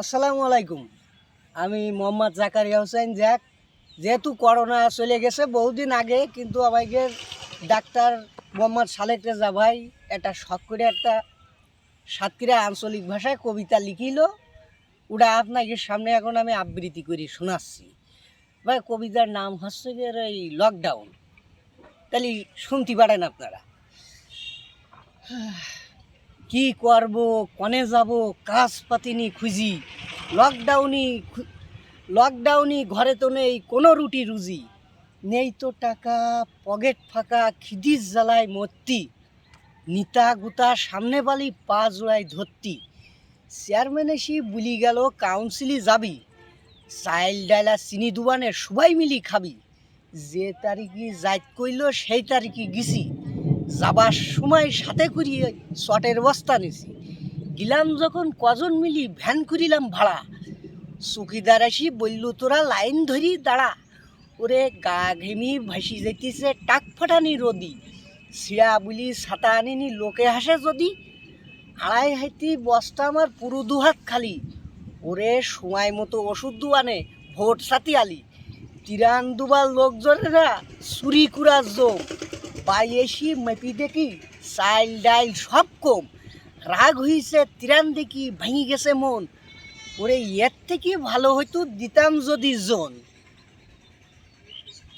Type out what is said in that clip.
আসসালামু আলাইকুম। আমি মোহাম্মদ জাকারিয়া হোসেন জ্যাক। যেহেতু করোনা চলে গেছে বহুদিন আগে, কিন্তু আমাকে ডাক্তার মোহাম্মদ সালেক রেজা ভাই একটা শখ করে একটা সাতক্ষীরা আঞ্চলিক ভাষায় কবিতা লিখিল। ওটা আপনাকে সামনে এখন আমি আবৃত্তি করি, শোনাচ্ছি। ভাই, কবিতার নাম হচ্ছে এই লকডাউন তাহলে শুনতে পারেন আপনারা। কি করব, কনে যাব কাজ পাতিনি খুঁজি লকডাউনই লকডাউনই ঘরে তো নেই, কোনো রুটি রুজি। নেই তো টাকা পকেট ফাঁকা, খিদির জ্বালায় মত্তি নিতা গুতা সামনে বালি পা জোড়ায় ধরতি। চেয়ারম্যান এসে বুলি গেল কাউন্সিলি যাবি। চাইল ডাইলা চিনি দুবানে সবাই মিলি খাবি। যে তারিখে যাইত কইল, সেই তারিখে গেছি। যাবার সময় সাথে করিয়ে চটের বস্তা নিছি। গিলাম যখন কজন মিলি ভ্যান করিলাম ভাড়া। চকিদার আসি বলল, তোরা লাইন ধরি দাঁড়া। ওরে গা ঘেমি ভাসি যেতেছে টাক ফাটানি রদি। শিরা বুলি ছাতা আনিনি লোকে হাসে যদি। আড়াই হাইতি বস্তা আমার পুরো দুহাত খালি। ওরে সময় মতো ওষুধ দুয়ানে ভোট সাথী আলি তিরান দুবার লোকজনেরা চুরি কুড়ার যোগ এসি, মেপি দেখি, চাইল ডাইল সব কম। রাগ হইছে, তিরান দেখি ভেঙে গেছে মন। ওরে, এর থেকে ভালো হয়তো দিতাম যদি জন।